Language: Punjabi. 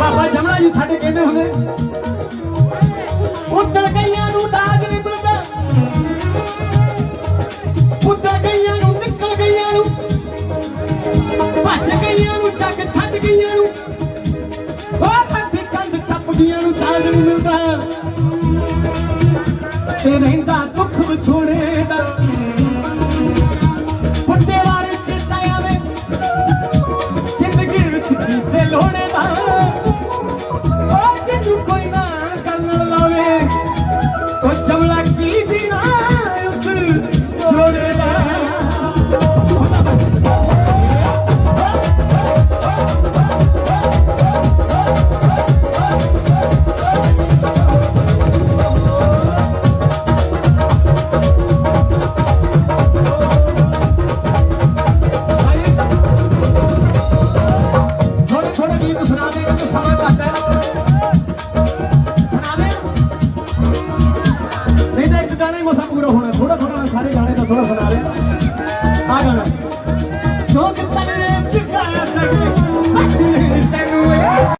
ਬਾਬਾ ਜਮਨਾ ਜੀ ਸਾਡੇ ਕਹਿੰਦੇ ਹੁੰਦੇ ਉੱਤਰ ਗਈਆਂ ਨੂੰ ਦਾਗ ਨਹੀਂ ਮਿਲਦਾ। ਉੱਤਰ ਗਈਆਂ ਨੂੰ ਨਿਕਲ ਗਈਆਂ ਨੂੰ, ਭੱਜ ਗਈਆਂ ਨੂੰ, ਚੱਕ ਛੱਡ ਗਈਆਂ ਨੂੰ। ਉਹ ਹੱਥ ਕੰਧ ਟੱਪ ਨੂੰ ਦਾਗ ਨਹੀਂ ਮਿਲਦਾ। ਤੇ ਰਹਿੰਦਾ ਦੁੱਖ ਵਿਛੋੜੇ। ਗਾਣਾ ਹੀ ਮਸਾ ਪੂਰਾ ਹੋਣਾ ਥੋੜਾ ਥੋੜਾ ਮੈਂ ਸਾਰੇ ਗਾਣੇ ਦਾ ਥੋੜਾ ਸੁਣਾ ਰਿਹਾ ਆ ਗਾਣਾ ਸ਼ੌਕ ਤਨੇ